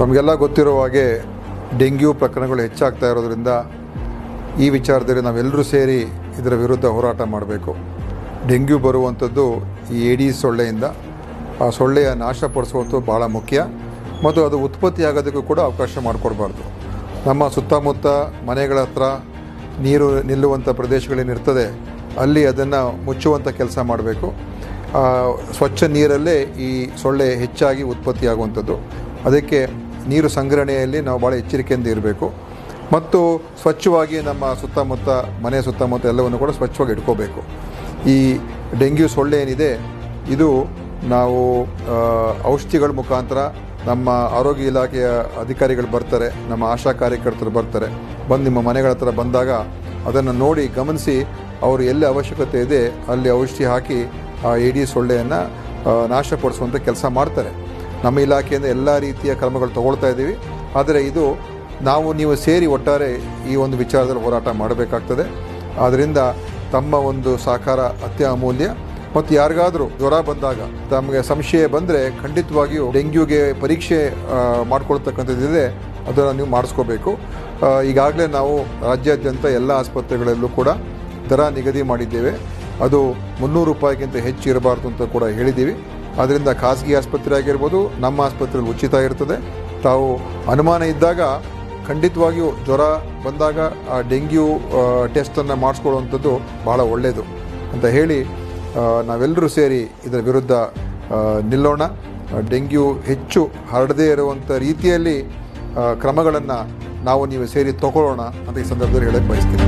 ತಮಗೆಲ್ಲ ಗೊತ್ತಿರೋ ಹಾಗೆ ಡೆಂಗ್ಯೂ ಪ್ರಕರಣಗಳು ಹೆಚ್ಚಾಗ್ತಾ ಇರೋದ್ರಿಂದ ಈ ವಿಚಾರದಲ್ಲಿ ನಾವೆಲ್ಲರೂ ಸೇರಿ ಇದರ ವಿರುದ್ಧ ಹೋರಾಟ ಮಾಡಬೇಕು. ಡೆಂಗ್ಯೂ ಬರುವಂಥದ್ದು ಈ ಏಡಿ ಸೊಳ್ಳೆಯಿಂದ. ಆ ಸೊಳ್ಳೆಯ ನಾಶಪಡಿಸುವಂಥದ್ದು ಭಾಳ ಮುಖ್ಯ. ಮತ್ತು ಅದು ಉತ್ಪತ್ತಿಯಾಗೋದಕ್ಕೂ ಕೂಡ ಅವಕಾಶ ಮಾಡಿಕೊಡ್ಬಾರ್ದು. ನಮ್ಮ ಸುತ್ತಮುತ್ತ ಮನೆಗಳ ಹತ್ರ ನೀರು ನಿಲ್ಲುವಂಥ ಪ್ರದೇಶಗಳೇನಿರ್ತದೆ ಅಲ್ಲಿ ಅದನ್ನು ಮುಚ್ಚುವಂಥ ಕೆಲಸ ಮಾಡಬೇಕು. ಸ್ವಚ್ಛ ನೀರಲ್ಲೇ ಈ ಸೊಳ್ಳೆ ಹೆಚ್ಚಾಗಿ ಉತ್ಪತ್ತಿಯಾಗುವಂಥದ್ದು. ಅದಕ್ಕೆ ನೀರು ಸಂಗ್ರಹಣೆಯಲ್ಲಿ ನಾವು ಭಾಳ ಎಚ್ಚರಿಕೆಯಿಂದ ಇರಬೇಕು. ಮತ್ತು ಸ್ವಚ್ಛವಾಗಿ ನಮ್ಮ ಸುತ್ತಮುತ್ತ, ಮನೆ ಸುತ್ತಮುತ್ತ ಎಲ್ಲವನ್ನು ಕೂಡ ಸ್ವಚ್ಛವಾಗಿ ಇಟ್ಕೋಬೇಕು. ಈ ಡೆಂಗ್ಯೂ ಸೊಳ್ಳೆ ಏನಿದೆ, ಇದು ನಾವು ಔಷಧಿಗಳ ಮುಖಾಂತರ ನಮ್ಮ ಆರೋಗ್ಯ ಇಲಾಖೆಯ ಅಧಿಕಾರಿಗಳು ಬರ್ತಾರೆ, ನಮ್ಮ ಆಶಾ ಕಾರ್ಯಕರ್ತರು ಬರ್ತಾರೆ. ಬಂದು ನಿಮ್ಮ ಮನೆಗಳ ಹತ್ರ ಬಂದಾಗ ಅದನ್ನು ನೋಡಿ ಗಮನಿಸಿ ಅವರು ಎಲ್ಲಿ ಅವಶ್ಯಕತೆ ಇದೆ, ಅಲ್ಲಿ ಔಷಧಿ ಹಾಕಿ ಆ ಏಡಿ ಸೊಳ್ಳೆಯನ್ನು ನಾಶಪಡಿಸುವಂಥ ಕೆಲಸ ಮಾಡ್ತಾರೆ. ನಮ್ಮ ಇಲಾಖೆಯಿಂದ ಎಲ್ಲ ರೀತಿಯ ಕ್ರಮಗಳು ತಗೊಳ್ತಾ ಇದ್ದೀವಿ. ಆದರೆ ಇದು ನಾವು ನೀವು ಸೇರಿ ಒಟ್ಟಾರೆ ಈ ಒಂದು ವಿಚಾರದಲ್ಲಿ ಹೋರಾಟ ಮಾಡಬೇಕಾಗ್ತದೆ. ಆದ್ದರಿಂದ ತಮ್ಮ ಒಂದು ಸಹಕಾರ ಅತ್ಯ ಅಮೂಲ್ಯ. ಮತ್ತು ಯಾರಿಗಾದರೂ ಜ್ವರ ಬಂದಾಗ ತಮಗೆ ಸಂಶಯ ಬಂದರೆ ಖಂಡಿತವಾಗಿಯೂ ಡೆಂಗ್ಯೂಗೆ ಪರೀಕ್ಷೆ ಮಾಡಿಕೊಳ್ತಕ್ಕಂಥದ್ದಿದೆ ಅದನ್ನು ನೀವು ಮಾಡಿಸ್ಕೋಬೇಕು. ಈಗಾಗಲೇ ನಾವು ರಾಜ್ಯಾದ್ಯಂತ ಎಲ್ಲ ಆಸ್ಪತ್ರೆಗಳಲ್ಲೂ ಕೂಡ ದರ ನಿಗದಿ ಮಾಡಿದ್ದೇವೆ. ಅದು ಮುನ್ನೂರು ರೂಪಾಯಿಗಿಂತ ಹೆಚ್ಚು ಇರಬಾರ್ದು ಅಂತ ಕೂಡ ಹೇಳಿದ್ದೀವಿ. ಆದ್ದರಿಂದ ಖಾಸಗಿ ಆಸ್ಪತ್ರೆ ಆಗಿರ್ಬೋದು ನಮ್ಮ ಆಸ್ಪತ್ರೆಯಲ್ಲಿ ಉಚಿತ ಇರ್ತದೆ. ತಾವು ಅನುಮಾನ ಇದ್ದಾಗ ಖಂಡಿತವಾಗಿಯೂ ಜ್ವರ ಬಂದಾಗ ಆ ಡೆಂಗ್ಯೂ ಟೆಸ್ಟನ್ನು ಮಾಡಿಸ್ಕೊಳ್ಳುವಂಥದ್ದು ಭಾಳ ಒಳ್ಳೆಯದು ಅಂತ ಹೇಳಿ ನಾವೆಲ್ಲರೂ ಸೇರಿ ಇದರ ವಿರುದ್ಧ ನಿಲ್ಲೋಣ. ಡೆಂಗ್ಯೂ ಹೆಚ್ಚು ಹರಡದೇ ಇರುವಂಥ ರೀತಿಯಲ್ಲಿ ಕ್ರಮಗಳನ್ನು ನಾವು ನೀವು ಸೇರಿ ತಗೊಳ್ಳೋಣ ಅಂತ ಈ ಸಂದರ್ಭದಲ್ಲಿ ಹೇಳಕ್ಕೆ ಬಯಸ್ತೀನಿ.